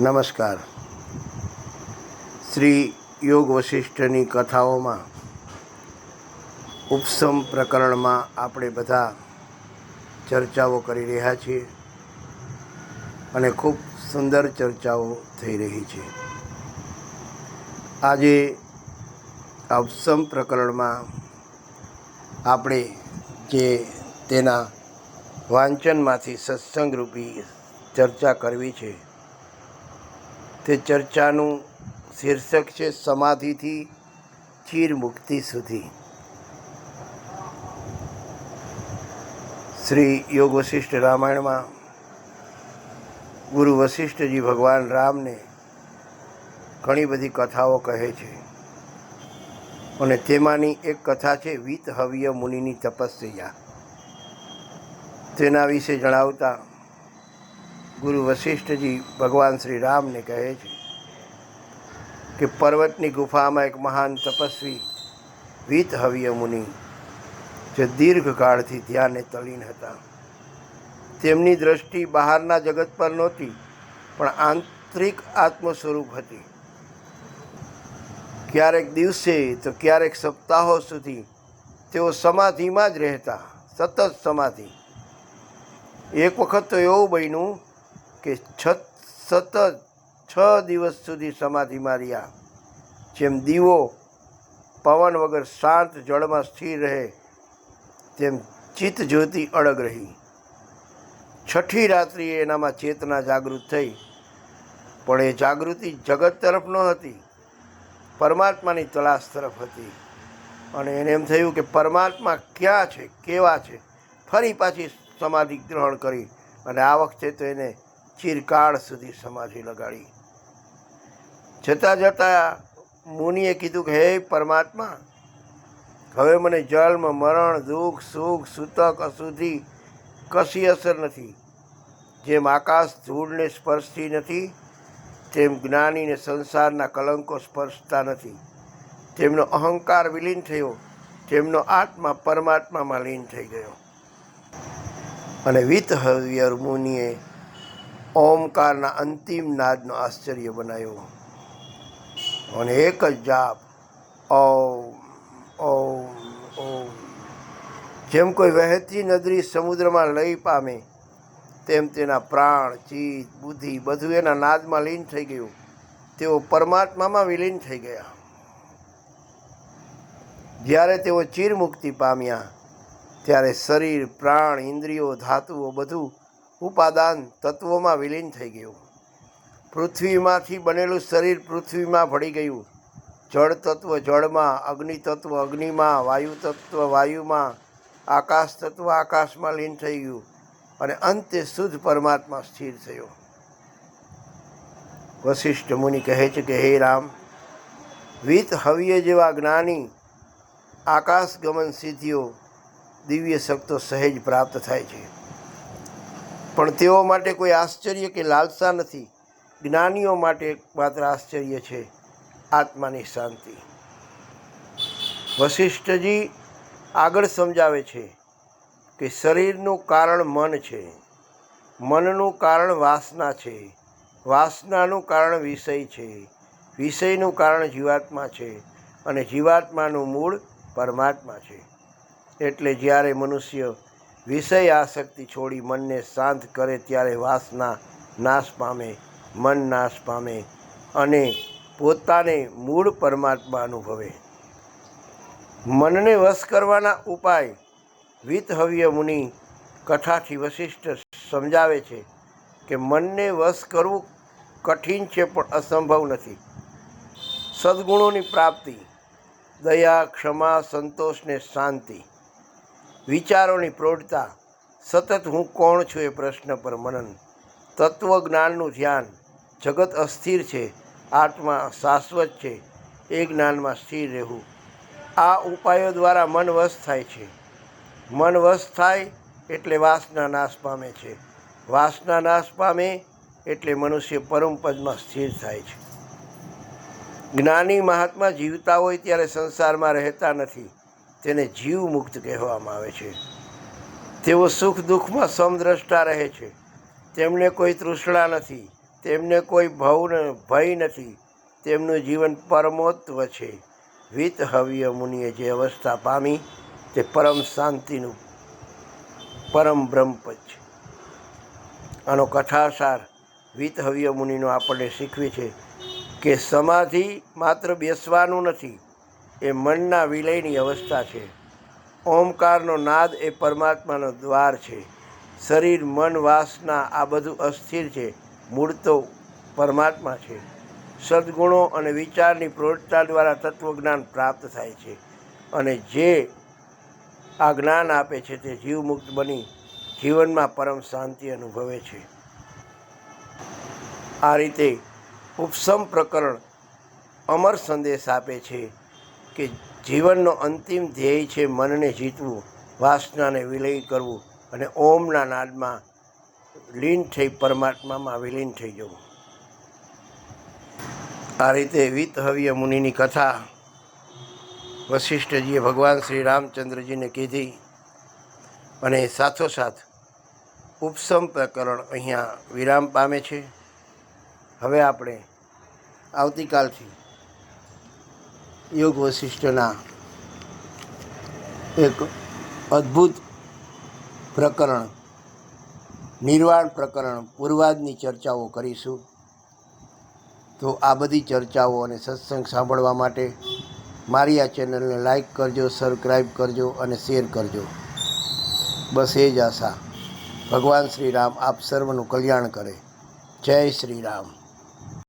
નમસ્કાર. શ્રી યોગ વશિષ્ઠની કથાઓમાં ઉપસમ પ્રકરણમાં આપણે બધા ચર્ચાઓ કરી રહ્યા છીએ અને ખૂબ સુંદર ચર્ચાઓ થઈ રહી છે. આજે આ ઉપસમ પ્રકરણમાં આપણે જે તેના વાંચનમાંથી સત્સંગરૂપી ચર્ચા કરવી છે તે ચર્ચાનું શીર્ષક છે સમાધિથી ચીર મુક્તિ સુધી. શ્રી યોગ વશિષ્ઠ રામાયણમાં ગુરુ વશિષ્ઠજી ભગવાન રામને ઘણી બધી કથાઓ કહે છે. અને તેમાંની એક કથા છે વિત હવ્ય મુનિની તપસ્યા. તેના વિશે જણાવતા ગુરુ વશિષ્ઠજી ભગવાન શ્રી રામને કહે છે કે પર્વતની ગુફામાં એક મહાન તપસ્વી વિત હવ્ય મુનિ, જે દીર્ઘકાળથી ધ્યાને તલીન હતા. તેમની દ્રષ્ટિ બહારના જગત પર નહોતી, પણ આંતરિક આત્મ સ્વરૂપ હતી. ક્યારેક દિવસે તો ક્યારેક સપ્તાહો સુધી તેઓ સમાધિમાં જ રહેતા, સતત સમાધિ. એક વખત તો એવું બન્યું કે છ સતત છ દિવસ સુધી સમાધિ માર્યા જેમ દીવો પવન વગર શાંત જળમાં સ્થિર રહે, તેમ ચિત્ત જ્યોતિ અડગ રહી. છઠ્ઠી રાત્રિએ એનામાં ચેતના જાગૃત થઈ. પણ એ જાગૃતિ જગત તરફ ન હતી, પરમાત્માની તલાશ તરફ હતી. અને એને એમ થયું કે પરમાત્મા ક્યાં છે, કેવા છે? ફરી પાછી સમાધિ ગ્રહણ કરી. અને આ વખતે તો એને ચિરકાળ સુધી સમાધિ લગાડી. જતાં જતાં મુનિએ કીધું કે, હે પરમાત્મા, હવે મને જન્મ મરણ, દુઃખ, સુખ, સૂતક, અશુદ્ધિ કશી અસર નથી. જેમ આકાશ ધૂળને સ્પર્શતી નથી, તેમ જ્ઞાનીને સંસારના કલંકો સ્પર્શતા નથી. તેમનો અહંકાર વિલીન થયો, તેમનો આત્મા પરમાત્મામાં લીન થઈ ગયો. અને વિત હવ્યર મુનિએ ઓમકારના અંતિમ નાદનો આશ્ચર્ય બનાવ્યો અને એક જ જાપ ઓમ ઓમ. જેમ કોઈ વહેતી નદરી સમુદ્રમાં લઈ પામે, તેમ તેના પ્રાણ, ચિત્ત, બુદ્ધિ બધું એના નાદમાં લીન થઈ ગયું. તેઓ પરમાત્મામાં વિલીન થઈ ગયા. જ્યારે તેઓ ચીરમુક્તિ પામ્યા, ત્યારે શરીર, પ્રાણ, ઇન્દ્રિયો, ધાતુઓ બધું ઉપાદાન તત્વોમાં વિલીન થઈ ગયું. પૃથ્વીમાંથી બનેલું શરીર પૃથ્વીમાં ભળી ગયું. જળ તત્વ જળમાં, અગ્નિ તત્વ અગ્નિમાં, વાયુ તત્વ વાયુમાં, આકાશ તત્વ આકાશમાં લીન થઈ ગયું અને અંતે શુદ્ધ પરમાત્મા સ્થિર થયો. વશિષ્ઠ મુનિ કહે છે કે, હે રામ, વિત હવ્ય જેવા જ્ઞાની આકાશ ગમન સિદ્ધિઓ, દિવ્ય શક્તો સહેજ પ્રાપ્ત થાય છે. પણ તેઓ માટે કોઈ આશ્ચર્ય કે લાલસા નથી. જ્ઞાનીઓ માટે માત્ર આશ્ચર્ય છે આત્માની શાંતિ. વશિષ્ઠજી આગળ સમજાવે છે કે શરીરનું કારણ મન છે. મનનું કારણ વાસના છે. વાસનાનું કારણ વિષય છે. વિષયનું કારણ જીવાત્મા છે અને જીવાત્માનું મૂળ પરમાત્મા છે. એટલે જ્યારે મનુષ્ય વિષય આસક્તિ છોડી મનને શાંત કરે ત્યારે વાસના નાશ પામે, મન નાશ પામે અને પોતાને મૂળ પરમાત્મા અનુભવે. મનને વશ કરવાના ઉપાય વિતહવ્ય મુનિ કથાથી વશિષ્ઠ સમજાવે છે કે મનને વશ કરવું કઠિન છે પણ અસંભવ નથી. સદ્ગુણોની પ્રાપ્તિ, દયા, ક્ષમા સંતોષ ને શાંતિ વિચારોની પ્રૌઢતા. સતત હું કોણ છું એ પ્રશ્ન પર મનન. તત્વજ્ઞાનનું ધ્યાન. જગત અસ્થિર છે. આત્મા શાશ્વત છે. એ જ્ઞાનમાં સ્થિર રહેવું. આ ઉપાયો દ્વારા મન વશ થાય છે. મન વશ થાય એટલે વાસના નાશ પામે છે. વાસના નાશ પામે એટલે મનુષ્ય પરમ પદમાં સ્થિર થાય છે. જ્ઞાની મહાત્મા જીવતા હોય ત્યારે સંસારમાં રહેતા નથી. તેને જીવ મુક્ત કહેવામાં આવે છે. તેઓ સુખ દુઃખમાં સમદ્રષ્ટા રહે છે. તેમને કોઈ તૃષ્ણા નથી. તેમને કોઈ ભવ ભય નથી. તેમનું જીવન પરમોત્વ છે. વિત હવ્ય મુનિએ જે અવસ્થા પામી તે પરમ શાંતિનું, પરમ બ્રહ્મપદ છે. આનો કથાસાર વિત હવ્ય મુનિનો આપણને શીખવે છે કે સમાધિ માત્ર બેસવાનું નથી એ મનના વિલયની અવસ્થા છે. ઓમકારનો નાદ એ પરમાત્માનો દ્વાર છે. શરીર, મન, વાસના આ બધું અસ્થિર છે. મૂળ તો પરમાત્મા છે. સદગુણો અને વિચારની પ્રવૃત્તા દ્વારા તત્વજ્ઞાન પ્રાપ્ત થાય છે. અને જે આ જ્ઞાન આપે છે તે જીવમુક્ત બની જીવનમાં પરમ શાંતિ અનુભવે છે. આ રીતે ઉપસમ પ્રકરણ અમર સંદેશ આપે છે. કે જીવનનો અંતિમ ધ્યેય છે મનને જીતવું, વાસનાને વિલય કરવું અને ઓમના નાદમાં લીન થઈ પરમાત્મામાં વિલીન થઈ જવું. આ રીતે વિતહવ્ય મુનિની કથા વશિષ્ઠજીએ ભગવાન શ્રી રામચંદ્રજીને કીધી અને સાથોસાથ ઉપસમ પ્રકરણ અહીંયા વિરામ પામે છે. હવે આપણે આવતીકાલથી યોગ વશિષ્ઠના એક અદ્ભુત પ્રકરણ, નિર્વાણ પ્રકરણ પૂર્વાદની ચર્ચાઓ કરીશું. તો આ બધી ચર્ચાઓ અને સત્સંગ સાંભળવા માટે મારી આ ચેનલને લાઈક કરજો સબસ્ક્રાઈબ કરજો અને શેર કરજો. બસ એ જ આશા. ભગવાન શ્રી રામ આપ સર્વનું કલ્યાણ કરે. જય શ્રી રામ.